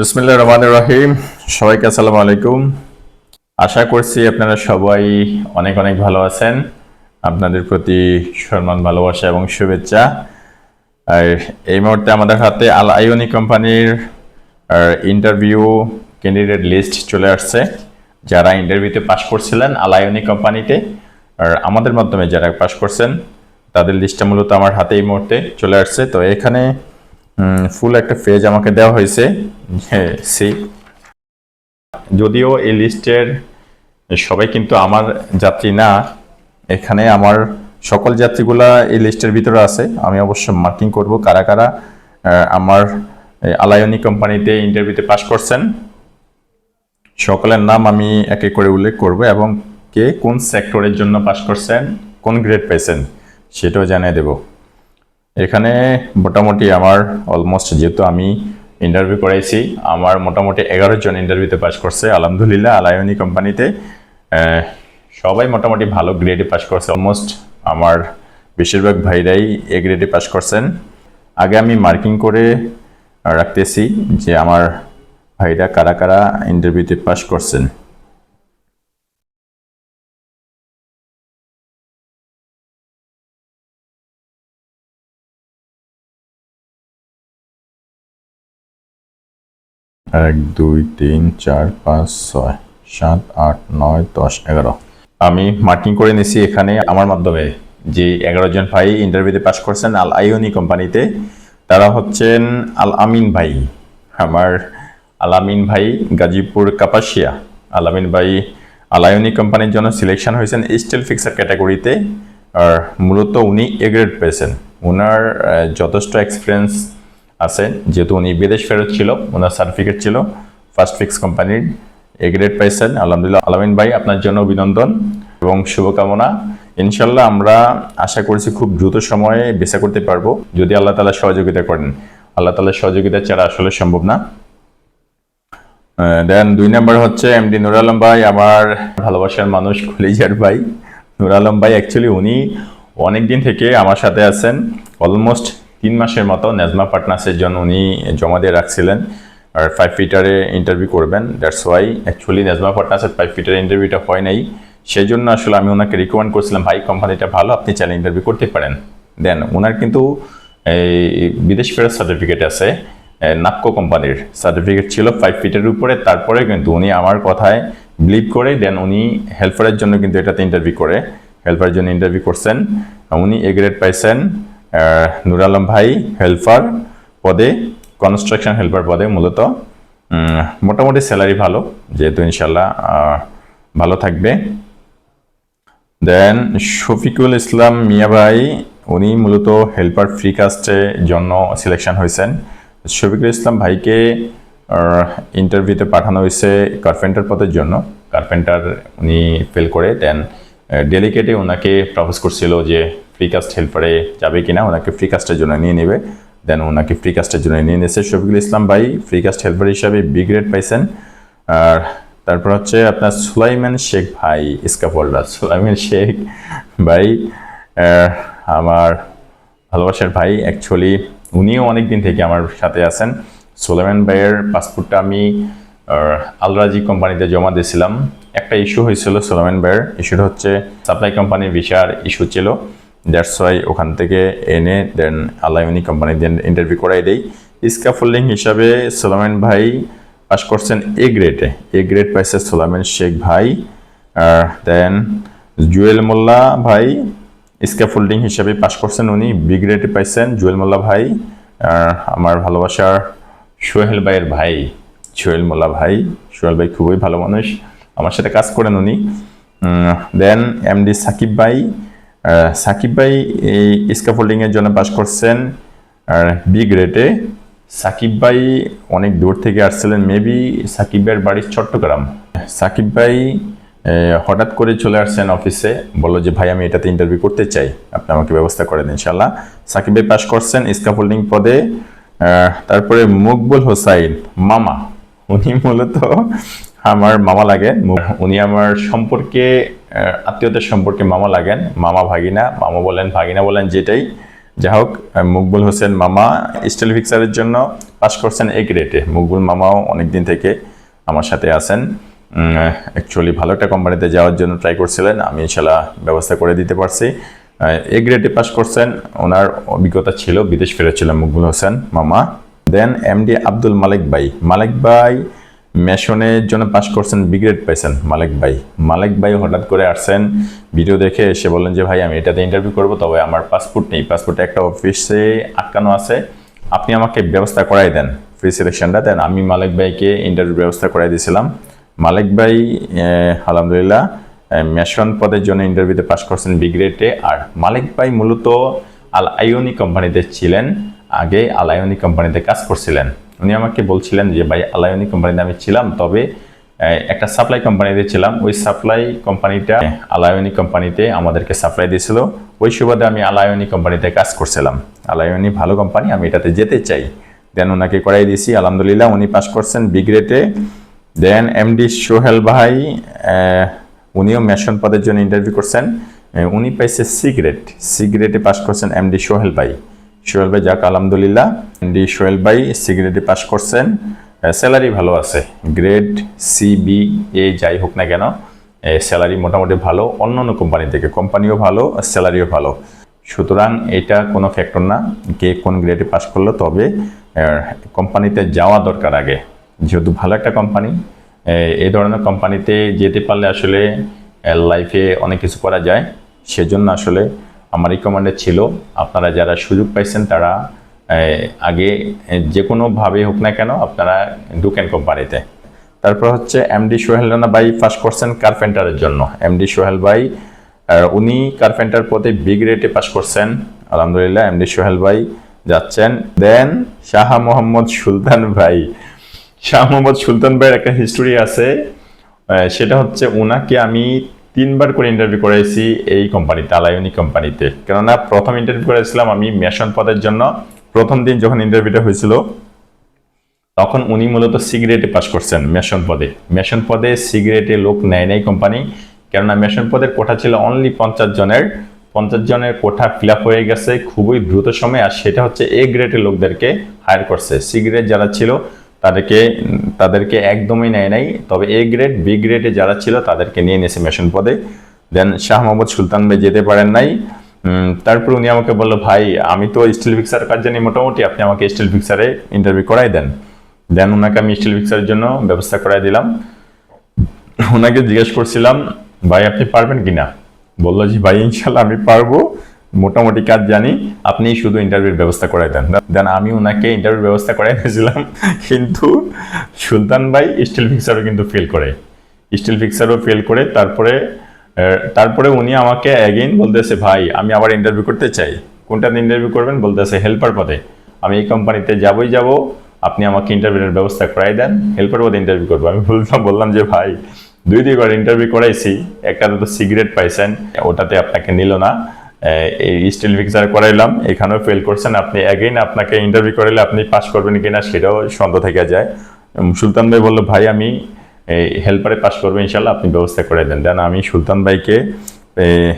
বিসমিল্লাহ রহমান রহিম। সবাইকে আসসালামু আলাইকুম। আশা করছি আপনারা সবাই অনেক অনেক ভালো আছেন। আপনাদের প্রতি সম্মান, ভালোবাসা এবং শুভেচ্ছা। আর এই মুহূর্তে আমাদের হাতে আল আইওনি কোম্পানির ইন্টারভিউ ক্যান্ডিডেট লিস্ট চলে আসছে। যারা ইন্টারভিউতে পাশ করছিলেন আল আইওনি কোম্পানিতে, আর আমাদের মাধ্যমে যারা পাশ করছেন, তাদের লিস্টটা মূলত আমার হাতে এই মুহূর্তে চলে আসছে। তো এখানে ফুল একটা পেজ আমাকে দেওয়া হয়েছে। সি যদিও এই লিস্টের সবাই কিন্তু আমার যাত্রী না, এখানে আমার সকল যাত্রীগুলা এই লিস্টের ভিতরে আছে। আমি অবশ্য মার্কিং করব কারা কারা আমার আলায়নি কোম্পানিতে ইন্টারভিউতে পাশ করছেন। সকলের নাম আমি এক করে উল্লেখ করব এবং কে কোন সেক্টরের জন্য পাশ করছেন, কোন গ্রেড পেয়েছেন সেটাও জানিয়ে দেবো। এখানে মোটামুটি আমার অলমোস্ট যেহেতু আমি ইন্টারভিউ করাইছি, আমার মোটামুটি এগারো জন ইন্টারভিউতে পাশ করছে, আলহামদুলিল্লাহ, আলায়নি কোম্পানিতে সবাই মোটামুটি ভালো গ্রেডে পাশ করছে। অলমোস্ট আমার বেশিরভাগ ভাইরাই এ গ্রেডে পাশ করছেন। আগে আমি মার্কিং করে রাখতেছি যে আমার ভাইরা কারা কারা ইন্টারভিউতে পাশ করছেন। এক, দুই, তিন, চার, পাঁচ, ছয়, সাত, আট, নয়, দশ, এগারো। আমি মার্কিং করে নিছি এখানে আমার মাধ্যমে। যে এগারো জন ভাই ইন্টারভিউতে পাশ করছেন আল আইওনি কোম্পানিতে, তারা হচ্ছেন আল আমিন ভাই। আমার আল আমিন ভাই গাজীপুর কাপাসিয়া। আল আমিন ভাই আল আইওনি কোম্পানির জন্য সিলেকশন হয়েছেন স্টিল ফিক্সার ক্যাটাগরিতে আর মূলত উনি এ গ্রেড পেয়েছেন। ওনার যথেষ্ট এক্সপিরিয়েন্স আছে। যেহেতু উনি বিদেশ ফেরত ছিল, ওনার সার্টিফিকেট ছিল ফার্স্ট ফিক্স কোম্পানির এ গ্রেড পাইছেন। আলহামদুলিল্লাহ, আলামিন ভাই, আপনার জন্য অভিনন্দন এবং শুভকামনা। ইনশাল্লাহ আমরা আশা করছি খুব দ্রুত সময়ে বেসা করতে পারব। যদি আল্লাহ তালা সহযোগিতা করেন। আল্লাহ তালার সহযোগিতা ছাড়া আসলে সম্ভব না। দেন দুই নাম্বার হচ্ছে এমডি নুর আলম ভাই, আমার ভালোবাসার মানুষ কলিজার ভাই। নুর আলম ভাই অ্যাকচুয়ালি উনি অনেক দিন থেকে আমার সাথে আছেন। অলমোস্ট তিন মাসের মতো নেজমা পার্টনার্সের জন্য উনি জমা দিয়ে রাখছিলেন। আর ফাইভ ফিটারে ইন্টারভিউ করবেন। দ্যাটস ওয়াই অ্যাকচুয়ালি নেজমা পার্টনার্সের ফাইভ ফিটারে ইন্টারভিউটা হয় নাই। সেই জন্য আসলে আমি ওনাকে রিকমেন্ড করছিলাম, ভাই কোম্পানিটা ভালো, আপনি চাইলে ইন্টারভিউ করতে পারেন। দেন ওনার কিন্তু এই বিদেশ ফেরত সার্টিফিকেট আছে নাক্কো কোম্পানির। সার্টিফিকেট ছিল ফাইভ ফিটের উপরে, তারপরে কিন্তু উনি আমার কথায় বিলিভ করে দেন উনি হেল্পারের জন্য কিন্তু এটাতে ইন্টারভিউ করে। হেল্পারের জন্য ইন্টারভিউ করছেন। উনি এ গ্রেড পাইছেন। নুর আলম ভাই হেল্পার পদে কনস্ট্রাকশন হেল্পার পদে মূলত। মোটামুটি স্যালারি ভালো, যেহেতু ইনশাল্লাহ ভালো থাকবে। দেন শফিকুল ইসলাম মিয়া ভাই, উনি মূলত হেল্পার ফ্রি কাস্টের জন্য সিলেকশন হয়েছেন। শফিকুল ইসলাম ভাইকে ইন্টারভিউতে পাঠানো হয়েছে কার্পেন্টার পদের জন্য। কার্পেন্টার উনি ফেল করে দেন ডেলিকেটে ওনাকে প্রপোজ করছিল যে ফ্রি কাস্ট হেল্পারে যাবে কিনা, ওনাকে ফ্রি কাস্টের জন্য নিয়ে নেবে। দেন ওনাকে ফ্রি কাস্টের জন্য নিয়ে নিয়েছে শফিকুল ইসলাম ভাই ফ্রি কাস্ট হেল্পার হিসাবে বি গ্রেড পাইছেন। আর তারপর হচ্ছে আপনার সুলাইমান শেখ ভাই ইস্কাফল্লা সুলাইমান শেখ ভাই আমার ভালোবাসার ভাই অ্যাকচুয়ালি উনিও অনেক দিন থেকে আমার সাথে আছেন। সুলাইমান ভাইয়ের পাসপোর্টটা আমি আলরাজি কোম্পানিতে জমা দিয়েছিলাম। একটা ইস্যু হয়েছিল সুলাইমান ভাইয়ের ইস্যুটা হচ্ছে সাপ্লাই কোম্পানির ভিসার ইস্যু ছিল। দ্যাটস ওয়াই ওখান থেকে এনে দেন আলাইনি কোম্পানি দেন ইন্টারভিউ করাই দেই। স্কাফোল্ডিং হিসাবে সুলাইমান ভাই পাস করছেন এ গ্রেডে এ। গ্রেড পাইছে সোলামেন শেখ ভাই। আর দেন জুয়েল মোল্লা ভাই স্ক্যাফোল্ডিং হিসাবে পাস করছেন উনি। বি গ্রেডে পাইছেন জুয়েল মোল্লা ভাই। আমার ভালোবাসার সোহেল ভাইয়ের ভাই, সোহেল মোল্লা ভাই। সোহেল ভাই খুবই ভালো মানুষ। আমার সাথে কাজ করেন উনি। দেন এমডি সাকিব ভাই। সাকিব ভাই এই স্ক্যাফোল্ডিংয়ের জন্য পাস করছেন। আর বি গ্রেডে সাকিব ভাই অনেক দূর থেকে আসছিলেন মেবি সাকিব ভাইয়ের বাড়ি চট্টগ্রাম। সাকিব ভাই হঠাৎ করে চলে আসছেন অফিসে বলল যে, ভাই, আমি এটাতে ইন্টারভিউ করতে চাই। আপনি আমাকে ব্যবস্থা করে দিন ইনশাল্লাহ সাকিব ভাই পাশ করছেন স্কাফোল্ডিং পদে। তারপরে মকবুল হোসাইন, মামা, উনি মূলত আমার মামা লাগেন। উনি আমার সম্পর্কে আত্মীয়তার সম্পর্কে মামা লাগেন। মামা ভাগিনা, মামা বলেন ভাগিনা বলেন যেটাই। যাই হোক মকবুল হোসেন মামা স্টিল ফিক্সারের জন্য পাশ করছেন এ। গ্রেডে মকবুল মামাও অনেক দিন থেকে আমার সাথে আছেন। অ্যাকচুয়ালি ভালো একটা কোম্পানিতে যাওয়ার জন্য ট্রাই করছিলেন। আমি ইনশাল্লাহ ব্যবস্থা করে দিতে পারছি। এ গ্রেডে পাশ করছেন। ওনার অভিজ্ঞতা ছিল, বিদেশ ফিরেছিলেন মকবুল হোসেন মামা। দেন এমডি আব্দুল মালিক ভাই। মালিক ভাই মেশনের জন্য পাস করছেন বিগ্রেড পাইছেন মালিক ভাই। মালিক ভাই হঠাৎ করে আসছেন ভিডিও দেখে এসে বললেন যে, ভাই, আমি এটাতে ইন্টারভিউ করব, তবে আমার পাসপোর্ট নেই। পাসপোর্টে একটা অফিসে আটকানো আছে। আপনি আমাকে ব্যবস্থা করাই দেন ফ্রি সিলেকশনটা দেন। আমি মালিক ভাইকে ইন্টারভিউ ব্যবস্থা করাই দিয়েছিলাম। মালিক ভাই আলহামদুলিল্লাহ মেশন পদের জন্য ইন্টারভিউতে পাস করছেন বিগ্রেডে আর মালিক ভাই মূলত আল আইওনি কোম্পানিতে ছিলেন, আগে আলায়নি কোম্পানিতে কাজ করছিলেন। উনি আমাকে বলছিলেন যে, ভাই আলায়নি কোম্পানিতে আমি ছিলাম, তবে একটা সাপ্লাই কোম্পানিতে ছিলাম। ওই সাপ্লাই কোম্পানিটা আলায়নি কোম্পানিতে আমাদেরকে সাপ্লাই দিয়েছিল। ওই সুবাদে আমি আলায়নি কোম্পানিতে কাজ করছিলাম। আলায়নি ভালো কোম্পানি আমি এটাতে যেতে চাই। দেন ওনাকে করাই দিয়েছি। আলহামদুলিল্লাহ উনি পাস করছেন বিগ্রেটে দেন এমডি সোহেল ভাই উনিও মেশন পদের জন্য ইন্টারভিউ করছেন। উনি পাইছে সিগারেট সিগারেটে পাস করছেন এমডি সোহেল ভাই। সোহেল ভাই, যাক, আলহামদুলিল্লাহ ডি সোহেল ভাই সিগারেটে পাশ করছেন। স্যালারি ভালো আছে গ্রেড সি বি এ যাই হোক না কেন স্যালারি মোটামুটি ভালো। অন্য অন্য কোম্পানি থেকে কোম্পানিও ভালো স্যালারিও ভালো। সুতরাং এটা কোনো ফ্যাক্টর না, কে কোন গ্রেডে পাশ করল, তবে কোম্পানিতে যাওয়া দরকার আগে। যেহেতু ভালো একটা কোম্পানি এই ধরনের কোম্পানিতে যেতে পারলে আসলে লাইফে অনেক কিছু করা যায়। সেজন্য আসলে আমার রিকমেন্ডেড ছিল। আপনারা যারা সুযোগ পাইছেন তারা আগে যে কোনোভাবে হোক না কেন আপনারা ঢুকেন কোম্পানিতে। তারপর হচ্ছে এমডি সোহেল রানা ভাই ফার্স্ট করছেন কার্পেন্টারের জন্য। এমডি সোহেল ভাই উনি কার্পেন্টার পদে বিগ রেটে পাশ করছেন। আলহামদুলিল্লাহ এমডি সোহেল ভাই যাচ্ছেন। দেন শাহ মোহাম্মদ সুলতান ভাই। শাহ মোহাম্মদ সুলতান ভাইয়ের একটা হিস্টোরি আছে। সেটা হচ্ছে ওনাকে আমি তিনবার করে ইন্টারভিউ করেছি এই কোম্পানিতে আলায়নি কোম্পানিতে কেননা প্রথম ইন্টারভিউ করেছিলাম আমি মেশন পদের জন্য। প্রথম দিন যখন ইন্টারভিউটা হয়েছিল, তখন উনি মূলত সিগারেটে পাশ করছেন মেশন পদে। মেশন পদে সিগারেটে লোক নেয় নাই কোম্পানি কেননা মেশন পদের কোঠা ছিল অনলি পঞ্চাশ জনের। পঞ্চাশ জনের কোঠা ফিল হয়ে গেছে খুবই দ্রুত সময়, আর সেটা হচ্ছে এ গ্রেডের লোকদেরকে হায়ার করছে। সি গ্রেড যারা ছিল তাদেরকে তাদেরকে একদমই নেয় নাই। তবে এ গ্রেড বি গ্রেডে যারা ছিল তাদেরকে নিয়ে নিয়েছে মেশন পদে। দেন শাহ মোহাম্মদ সুলতান ভাই যেতে পারেন নাই। তারপর উনি আমাকে বলল, ভাই, আমি তো স্টিল ফিক্সার কাজ জানি মোটামুটি আপনি আমাকে স্টিল ফিক্সারে ইন্টারভিউ করাই দেন। দেন ওনাকে আমি স্টিল ফিক্সারের জন্য ব্যবস্থা করাই দিলাম। ওনাকে জিজ্ঞেস করছিলাম, ভাই, আপনি পারবেন কিনা? বলল যে ভাই, ইনশাল্লাহ আমি পারব। মোটামুটি কাজ জানি, আপনি শুধু ইন্টারভিউর ব্যবস্থা করাই দেন। দেন আমি ওনাকে ইন্টারভিউ ব্যবস্থা করাই দিয়েছিলাম, কিন্তু সুলতান ভাই স্টিল ফিক্সারও কিন্তু ফেল করে। স্টিল ফিক্সারও ফেল করে, তারপরে তারপরে উনি আমাকে অ্যাগেইন বলতেছে, ভাই, আমি আবার ইন্টারভিউ করতে চাই। কোনটাতে ইন্টারভিউ করবেন? বলতেছে হেল্পার পদে। আমি এই কোম্পানিতে যাবই যাব, আপনি আমাকে ইন্টারভিউর ব্যবস্থা করাই দেন হেল্পার পদে ইন্টারভিউ করব। আমি বললাম বললাম যে, ভাই, দুই, দুইবার ইন্টারভিউ করাইছি একটাতে তো সিগারেট পাইছেন, ওটাতে আপনাকে নিল না। এই স্টিল ফিক্সার করাইলাম। এখানেও ফেল করছেন আপনি। অ্যাগেইন আপনাকে ইন্টারভিউ করাইলে আপনি পাস করবেন কিনা সেটাও সন্দেহ থেকে যায়। সুলতান ভাই বলল, ভাই, আমি হেল্পারে পাস করব ইনশাল্লাহ আপনি ব্যবস্থা করে দেন। দেন আমি সুলতান ভাইকে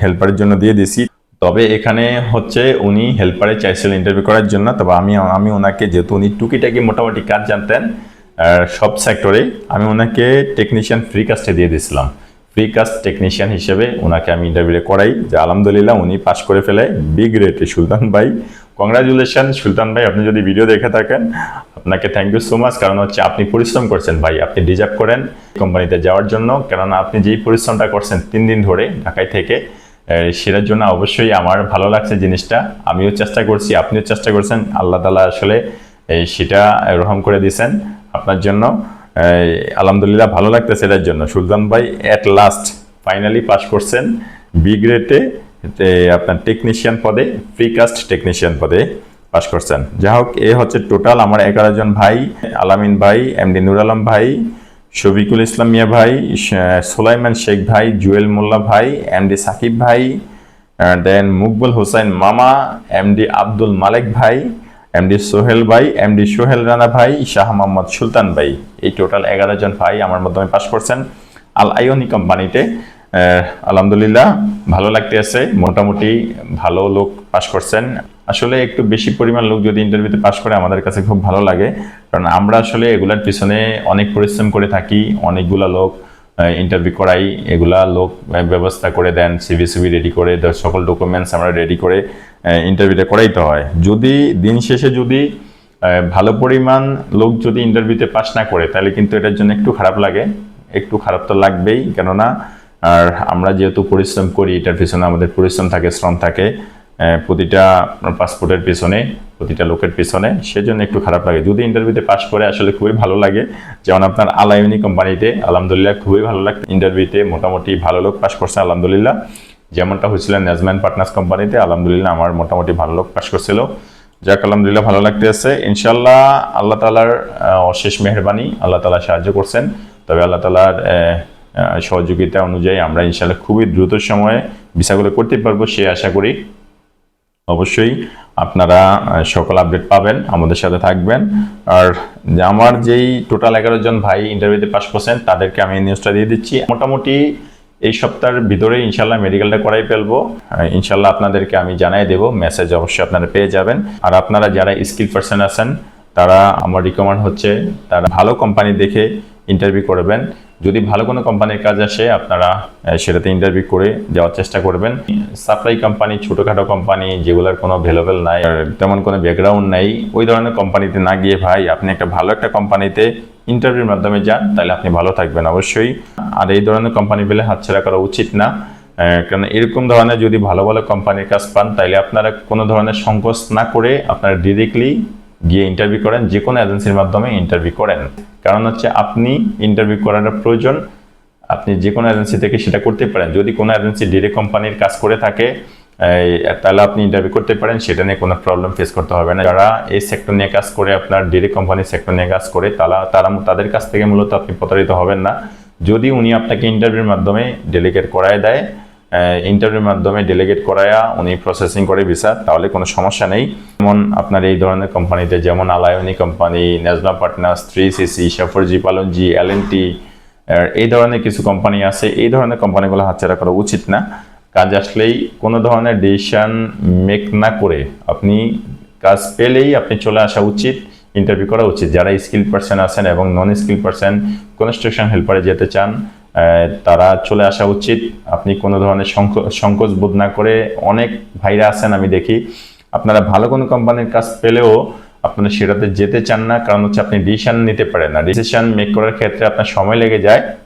হেল্পারের জন্য দিয়ে দিছি। তবে এখানে হচ্ছে উনি হেল্পারে চাইছিলেন ইন্টারভিউ করার জন্য। তবে আমি আমি ওনাকে, যেহেতু উনি টুকিটাকি মোটামুটি কাজ জানতেন সব সেক্টরে আমি ওনাকে টেকনিশিয়ান ফ্রি কাস্টে দিয়ে দিয়েছিলাম ফ্রি কাস্ট টেকনিশিয়ান হিসেবে ওনাকে আমি ইন্টারভিউ করাই। যে আলহামদুলিল্লাহ উনি পাশ করে ফেলে। বিগ রেটে সুলতান ভাই। কংগ্রাচুলেশন সুলতান ভাই। আপনি যদি ভিডিও দেখে থাকেন, আপনাকে থ্যাংক ইউ সো মাচ কারণ হচ্ছে আপনি পরিশ্রম করছেন ভাই। আপনি ডিজার্ভ করেন কোম্পানিতে যাওয়ার জন্য। কেননা আপনি যেই পরিশ্রমটা করছেন তিন দিন ধরে ঢাকায় থেকে সেটার জন্য অবশ্যই আমার ভালো লাগছে জিনিসটা। আমিও চেষ্টা করছি, আপনিও চেষ্টা করছেন। আল্লাহ তালা আসলে সেটা রহম করে দিয়েছেন আপনার জন্য। আলহামদুলিল্লাহ ভালো লাগতেছে এটার জন্য। সুলতান ভাই অ্যাট লাস্ট ফাইনালি পাস করছেন বি গ্রেডে আপনার টেকনিশিয়ান পদে ফ্রিকাস্ট টেকনিশিয়ান পদে পাস করছেন। যাই হোক, এ হচ্ছে টোটাল আমার এগারো জন ভাই, আলামিন ভাই এমডি নুর আলম ভাই, শফিকুল ইসলাম মিয়া ভাই সোলাইমান শেখ ভাই, জুয়েল মোল্লা ভাই এমডি সাকিব ভাই দেন মুকবুল হোসেন মামা এমডি আব্দুল মালেক ভাই এমডি সোহেল ভাই এমডি সোহেল রানা ভাই, শাহ মোহাম্মদ সুলতান ভাই। এই টোটাল এগারো জন ভাই আমার মাধ্যমে পাশ করছেন আল আইওনি কোম্পানিতে। আলহামদুলিল্লাহ, ভালো লাগতে আছে মোটামুটি ভালো লোক পাশ করছেন। আসলে একটু বেশি পরিমাণ লোক যদি ইন্টারভিউতে পাশ করে আমাদের কাছে খুব ভালো লাগে। কারণ আমরা আসলে এগুলার পিছনে অনেক পরিশ্রম করে থাকি, অনেকগুলা লোক ইন্টারভিউ করাই। এগুলা লোক ব্যবস্থা করে দেন সিভি সিভি রেডি করে সকল ডকুমেন্টস আমরা রেডি করে ইন্টারভিউটা করাইতে হয়। যদি দিন শেষে যদি ভালো পরিমাণ লোক যদি ইন্টারভিউতে পাস না করে, তাহলে কিন্তু এটার জন্য একটু খারাপ লাগে। একটু খারাপ তো লাগবেই, কেননা, আর আমরা যেহেতু পরিশ্রম করি, এটার পিছনে আমাদের পরিশ্রম থাকে, শ্রম থাকে প্রতিটা পাসপোর্টের পিছনে, প্রতিটা লোকের পিছনে, সেজন্য একটু খারাপ লাগে। যদি ইন্টারভিউতে পাস করে, আসলে খুবই ভালো লাগে। যেমন আপনার আলাইনি কোম্পানিতে আলহামদুলিল্লাহ, খুবই ভালো লাগে ইন্টারভিউতে মোটামুটি ভালো লোক পাস করছে, আলহামদুলিল্লাহ। যেমনটা হয়েছিল নেজম্যান পার্টনার্স কোম্পানিতে, আলহামদুলিল্লাহ আমার মোটামুটি ভালো লোক পাস করছিল। যাক, আলহামদুলিল্লাহ ভালো লাগতেছে। ইনশাল্লাহ আল্লাহ তালার অশেষ মেহরবানি, আল্লাহ তালা সাহায্য করছেন। তবে আল্লাহ তালার সহযোগিতা অনুযায়ী আমরা ইনশাল্লাহ খুবই দ্রুত সময়ে ভিসাগুলো করতে পারব, সে আশা করি। অবশ্যই আপনারা সকল আপডেট পাবেন, আমাদের সাথে থাকবেন। আর আমার যেই টোটাল এগারো জন ভাই ইন্টারভিউতে পাস করছেন, তাদেরকে আমি নিউজটা দিয়ে দিচ্ছি। মোটামুটি এই সপ্তাহের ভিতরে ইনশাল্লাহ মেডিকেলটা করাই ফেলব। ইনশাল্লাহ আপনাদেরকে আমি জানাই দেব, মেসেজ অবশ্যই আপনারা পেয়ে যাবেন। আর আপনারা যারা স্কিল পার্সন আছেন, তারা আমার রিকমেন্ড হচ্ছে, তারা ভালো কোম্পানি দেখে ইন্টারভিউ করবেন। যদি ভালো কোনো কোম্পানির কাজ আসে, আপনারা সেটাতে ইন্টারভিউ করে যাওয়ার চেষ্টা করবেন। সাপ্লাই কোম্পানি ছোটোখাটো কোম্পানি যেগুলোর কোনো ভ্যালুয়েবল নাই, আর তেমন কোনো ব্যাকগ্রাউন্ড নেই, ওই ধরনের কোম্পানিতে না গিয়ে ভাই, আপনি একটা ভালো একটা কোম্পানিতে ইন্টারভিউর মাধ্যমে যান, তাহলে আপনি ভালো থাকবেন অবশ্যই। আর এই ধরনের কোম্পানি পেলে হাতছাড়া করা উচিত না কারণ এরকম ধরনের যদি ভালো ভালো কোম্পানির কাজ পান, তাহলে আপনারা কোনো ধরনের সংকোচ না করে আপনারা ডিরেক্টলি গিয়ে ইন্টারভিউ করেন যে কোনো এজেন্সির মাধ্যমে ইন্টারভিউ করেন। কারণ হচ্ছে আপনি ইন্টারভিউ করাটা প্রয়োজন, আপনি যে কোনো এজেন্সি থেকে সেটা করতে পারেন। যদি কোনো এজেন্সি ডিরেক্ট কোম্পানির কাজ করে থাকে তাহলে আপনি ইন্টারভিউ করতে পারেন, সেটা নিয়ে কোনো প্রবলেম ফেস করতে হবে না। যারা এই সেক্টর নিয়ে কাজ করে, আপনার ডিরেক্ট কোম্পানির সেক্টর নিয়ে কাজ করে, তারা তারা তাদের কাছ থেকে মূলত আপনি প্রতারিত হবেন না। যদি উনি আপনাকে ইন্টারভিউর মাধ্যমে ডেলিগেট করায় দেয় ইন্টারভিউর মাধ্যমে ডেলিগেট করায়া উনি প্রসেসিং করে ভিসা তাহলে কোনো সমস্যা নেই। যেমন আপনার এই ধরনের কোম্পানিতে যেমন Alayuni company Nesma Partners three CC Shapoorji Pallonji L N T এই ধরনের কিছু কোম্পানি আছে। এই ধরনের কোম্পানিগুলো হাতছাড়া করা উচিত না। কাজ আসলেই কোনো ধরনের ডিসিশন মেক না করে আপনি কাজ পেলেই আপনি চলে আসা উচিত ইন্টারভিউ করা উচিত। যারা স্কিল পার্সন আছেন এবং নন স্কিল পার্সন কনস্ট্রাকশন হেল্পারে যেতে চান তারা চলে আসা উচিত। আপনি কোনো ধরনের সংকো- সংকোচ বোধ না করে অনেক ভাইরা আছেন, আমি দেখি। আপনারা ভালো কোনো কোম্পানির কাজ পেলেও আপনারা সেটাতে যেতে চান না, কারণ হচ্ছে আপনি ডিসিশন নিতে পারেন না। ডিসিশন মেক করার ক্ষেত্রে আপনার সময় লেগে যায়।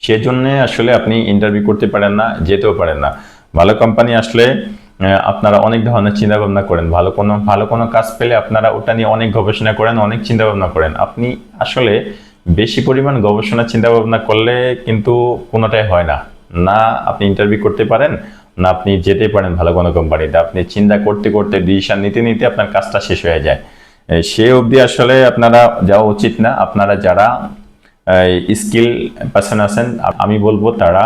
সেজন্য আসলে আপনি ইন্টারভিউ করতে পারেন না, যেতেও পারেন না। ভালো কোম্পানি আসলে আপনারা অনেক ধরনের চিন্তা ভাবনা করেন। ভালো কোনো ভালো কোনো কাজ পেলে আপনারা ওটা নিয়ে অনেক গবেষণা করেন, অনেক চিন্তা ভাবনা করেন। আপনি আসলে বেশি পরিমাণ গবেষণা চিন্তা ভাবনা করলে কিন্তু কোনোটাই হয় না। না আপনি ইন্টারভিউ করতে পারেন, না আপনি যেতে পারেন ভালো কোনো কোম্পানিতে আপনি চিন্তা করতে করতে ডিসিশন নিতে নিতে আপনার কাজটা শেষ হয়ে যায়। সে অবধি আসলে আপনারা যাওয়া উচিত না। আপনারা যারা স্কিল পার্সন আছেন, আমি বলব তারা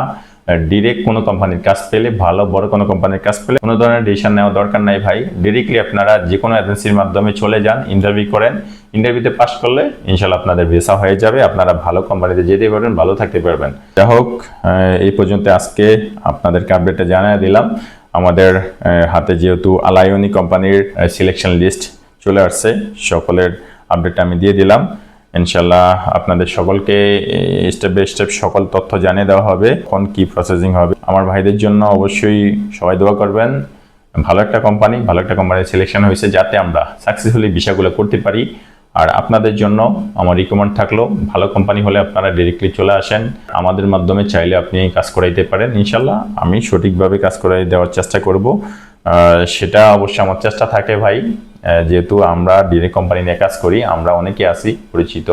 ডিরেক্ট কোনো কোম্পানির কাজ পেলে, ভালো, বড় কোনো কোম্পানির কাজ পেলে কোনো ধরনের ডিসিশন নেওয়া দরকার নাই ভাই। ডিরেক্টলি আপনারা যে কোনো এজেন্সির মাধ্যমে চলে যান ইন্টারভিউ করেন। ইন্টারভিউতে পাস করলে ইনশাল্লাহ আপনাদের ভিসা হয়ে যাবে, আপনারা ভালো কোম্পানিতে যেতে পারবেন, ভালো থাকতে পারবেন। যাই হোক এই পর্যন্ত আজকে আপনাদেরকে আপডেটটা জানিয়ে দিলাম। আমাদের হাতে যেহেতু আলায়নি কোম্পানির সিলেকশন লিস্ট চলে আসছে, সকলের আপডেটটা আমি দিয়ে দিলাম। ইনশাল্লাহ আপনাদের সকলকে স্টেপ বাই স্টেপ সকল তথ্য জানিয়ে দেওয়া হবে, কোন কি প্রসেসিং হবে। আমার ভাইদের জন্য অবশ্যই সবাই দোয়া করবেন। ভালো একটা কোম্পানি ভালো একটা কোম্পানির সিলেকশন হয়েছে যাতে আমরা সাকসেসফুলি বিষয়গুলো করতে পারি। আর আপনাদের জন্য আমার রিকমেন্ড থাকল, ভালো কোম্পানি হলে আপনারা ডিরেক্টলি চলে আসেন। আমাদের মাধ্যমে চাইলে আপনি কাজ করাইতে পারেন। ইনশাল্লাহ আমি সঠিকভাবে কাজ করাই দেওয়ার চেষ্টা করব। সেটা অবশ্যই আমার চেষ্টা থাকে ভাই। যেহেতু আমরা ডিরেক্ট কোম্পানি নিয়ে কাজ করি, আমরা অনেকে আছি পরিচিত।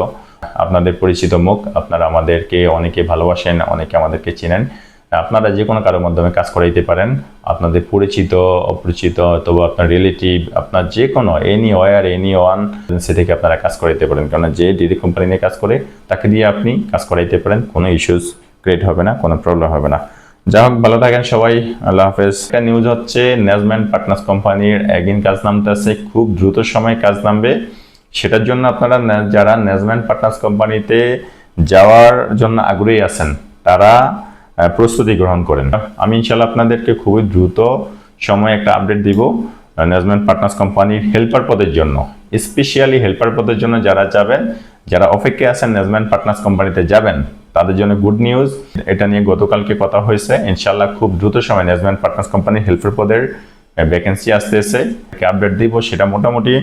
আপনাদের পরিচিত মুখ, আপনারা আমাদেরকে অনেকে ভালোবাসেন, অনেকে আমাদেরকে চেনেন। আপনারা যে কোনো কারোর মাধ্যমে কাজ করাইতে পারেন। আপনাদের পরিচিত, অপরিচিত অথবা আপনার রিলেটিভ আপনার যে কোনো এনি ওয়ার এনি ওয়ান সে থেকে আপনারা কাজ করাইতে পারেন। কারণ যে ডিরেক্ট কোম্পানি নিয়ে কাজ করে, তাকে দিয়ে আপনি কাজ করাইতে পারেন। কোনো ইস্যুস ক্রিয়েট হবে না, কোনো প্রবলেম হবে না। যাই হোক ভালো থাকেন সবাই, আল্লাহ হাফেজ। একটা নিউজ হচ্ছে নেজম্যান পার্টনার্স কোম্পানির একদিন কাজ নামতেছে খুব দ্রুত সময় কাজ নামবে। সেটার জন্য আপনারা যারা নেজম্যান পার্টনার্স কোম্পানিতে যাওয়ার জন্য আগ্রহী আছেন, তারা প্রস্তুতি গ্রহণ করেন। আমি ইনশাল্লাহ আপনাদেরকে খুবই দ্রুত সময় একটা আপডেট দিব ন্যাজমেন্ট পার্টনার্স কোম্পানির হেল্পার পদের জন্য। স্পেশালি হেল্পার পদের জন্য যারা যাবেন, যারা অপেক্ষায় আছেন ন্যাজমেন্ট পার্টনার্স কোম্পানিতে যাবেন তাদের জন্য গুড নিউজ এটা নিয়ে গতকালকে কথা হয়েছে। ইনশাল্লাহ খুব দ্রুত সময় ন্যাজমেন্ট পার্টনার্স কোম্পানির হেল্পার পদের ভ্যাকেন্সি আসতেছে আপডেট দিব, সেটা মোটামুটি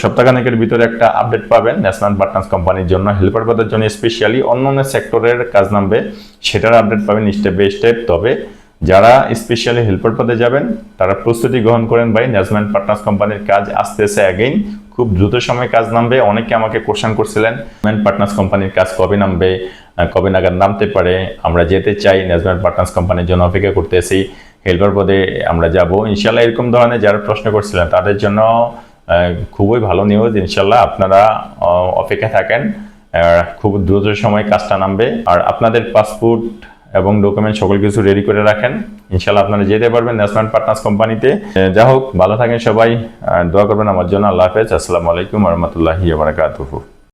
সপ্তাহখানেকের ভিতরে একটা আপডেট পাবেন। ন্যাশনাল পার্টনার্স কোম্পানির জন্য হেল্পার পদের জন্য স্পেশালি অন্য অন্য সেক্টরের কাজ নামবে, সেটার আপডেট পাবেন স্টেপ বাই স্টেপ তবে যারা স্পেশালি হেল্পার পদে যাবেন, তারা প্রস্তুতি গ্রহণ করেন ভাই ন্যাশনাল পার্টনার্স কোম্পানির কাজ আসতেছে অ্যাগেইন খুব দ্রুত সময়ে কাজ নামবে। অনেকে আমাকে কোশ্চেন করছিলেন পার্টনার্স কোম্পানির কাজ কবে নামবে? কবে নাগাদ নামতে পারে, আমরা যেতে চাই ন্যাশনাল পার্টনার্স কোম্পানির জন্য অপেক্ষা করতেছি। হেল্পার পদে আমরা যাব। ইনশাল্লাহ এরকম ধরনের যারা প্রশ্ন করছিলেন, তাদের জন্য খুবই ভালো নিউজ ইনশাল্লাহ আপনারা অপেক্ষা থাকেন খুব দ্রুত সময় কাজটা নামবে। আর আপনাদের পাসপোর্ট এবং ডকুমেন্ট সকল কিছু রেডি করে রাখেন। ইনশাল্লাহ আপনারা যেতে পারবেন ন্যাশনাল পার্টনার্স কোম্পানিতে যা হোক, ভালো থাকেন সবাই দোয়া করবেন আমার জন্য। আল্লাহ হাফেজ। আসসালামু আলাইকুম রহমতুল্লাহি বারাকাতুহু।